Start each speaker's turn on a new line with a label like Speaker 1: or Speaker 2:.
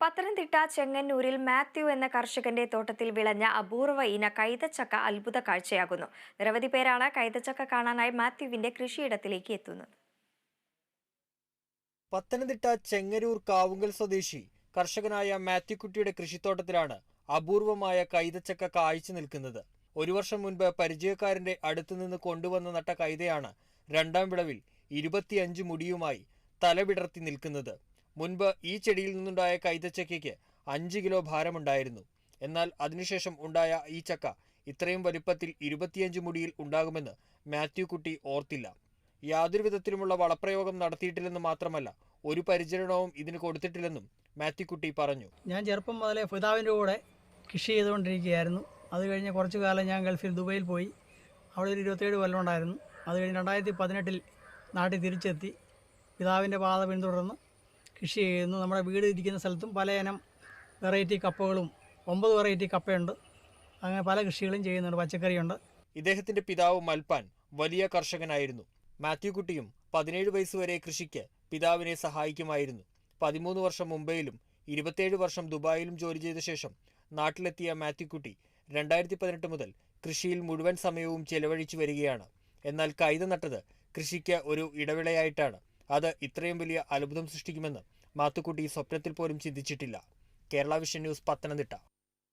Speaker 1: പത്തനംതിട്ട ചെങ്ങന്നൂരിൽ മാത്യു എന്ന കർഷകന്റെ തോട്ടത്തിൽ വിളഞ്ഞ അപൂർവ ഇന കൈതച്ചക്ക അത്ഭുത കാഴ്ചയാകുന്നു. നിരവധി പേരാണ് കൈതച്ചക്ക കാണാനായി മാത്യുവിന്റെ കൃഷിയിടത്തിലേക്ക് എത്തുന്നത്.
Speaker 2: പത്തനംതിട്ട ചെങ്ങരൂർ കാവുങ്കൽ സ്വദേശി കർഷകനായ മാത്യുക്കുട്ടിയുടെ കൃഷിത്തോട്ടത്തിലാണ് അപൂർവമായ കൈതച്ചക്ക കായ്ച്ചു നിൽക്കുന്നത്. ഒരു വർഷം മുൻപ് പരിചയക്കാരന്റെ അടുത്തു നിന്ന് കൊണ്ടുവന്ന നട്ട കൈതയാണ് രണ്ടാം വിളവിൽ ഇരുപത്തിയഞ്ച് മുടിയുമായി തലവിടർത്തി നിൽക്കുന്നത്. മുൻപ് ഈ ചെടിയിൽ നിന്നുണ്ടായ കൈതച്ചക്കയ്ക്ക് അഞ്ച് കിലോ ഭാരമുണ്ടായിരുന്നു. എന്നാൽ അതിനുശേഷം ഉണ്ടായ ഈ ചക്ക ഇത്രയും വലുപ്പത്തിൽ ഇരുപത്തിയഞ്ച് മുടിയിൽ ഉണ്ടാകുമെന്ന് മാത്യു കുട്ടി ഓർത്തില്ല. യാതൊരു വിധത്തിലുമുള്ള വളപ്രയോഗം നടത്തിയിട്ടില്ലെന്ന് മാത്രമല്ല ഒരു പരിചരണവും ഇതിന് കൊടുത്തിട്ടില്ലെന്നും മാത്യു കുട്ടി പറഞ്ഞു.
Speaker 3: ഞാൻ ചെറുപ്പം മുതലേ പിതാവിന്റെ കൂടെ കൃഷി ചെയ്തുകൊണ്ടിരിക്കുകയായിരുന്നു. അത് കഴിഞ്ഞ് കുറച്ചു കാലം ഞാൻ ഗൾഫിൽ ദുബൈയിൽ പോയി. അവിടെ ഒരു ഇരുപത്തേഴ് കൊല്ലം ഉണ്ടായിരുന്നു. അത് കഴിഞ്ഞ് രണ്ടായിരത്തി പതിനെട്ടിൽ നാട്ടിൽ തിരിച്ചെത്തി. പിതാവിന്റെ പാത പിന്തുടർന്ന്. കൃഷി ചെയ്യുന്നു. നമ്മുടെ വീട് ഇരിക്കുന്ന സ്ഥലത്തും പലയിനം വെറൈറ്റി കപ്പകളും ഒമ്പത് വെറൈറ്റി കപ്പയുണ്ട്. അങ്ങനെ പല കൃഷികളും ചെയ്യുന്നുണ്ട് പച്ചക്കറിയുണ്ട്.
Speaker 2: ഇദ്ദേഹത്തിന്റെ പിതാവ് മൽപ്പാൻ വലിയ കർഷകനായിരുന്നു. മാത്യു കുട്ടിയും പതിനേഴ് വയസ്സുവരെ കൃഷിക്ക് പിതാവിനെ സഹായിക്കുമായിരുന്നു. പതിമൂന്ന് വർഷം മുംബൈയിലും ഇരുപത്തിയേഴ് വർഷം ദുബായിലും ജോലി ചെയ്ത ശേഷം നാട്ടിലെത്തിയ മാത്യുക്കുട്ടി രണ്ടായിരത്തി പതിനെട്ട് മുതൽ കൃഷിയിൽ മുഴുവൻ സമയവും ചെലവഴിച്ചു വരികയാണ്. എന്നാൽ കൈത നട്ടത് കൃഷിക്ക് ഒരു ഇടവേളയായിട്ടാണ്. അത് ഇത്രയും വലിയ അത്ഭുതം സൃഷ്ടിക്കുമെന്ന് മാത്തുക്കുട്ടി സ്വപ്നത്തിൽ പോലും ചിന്തിച്ചിട്ടില്ല. Kerala vision news Pathanamthitta.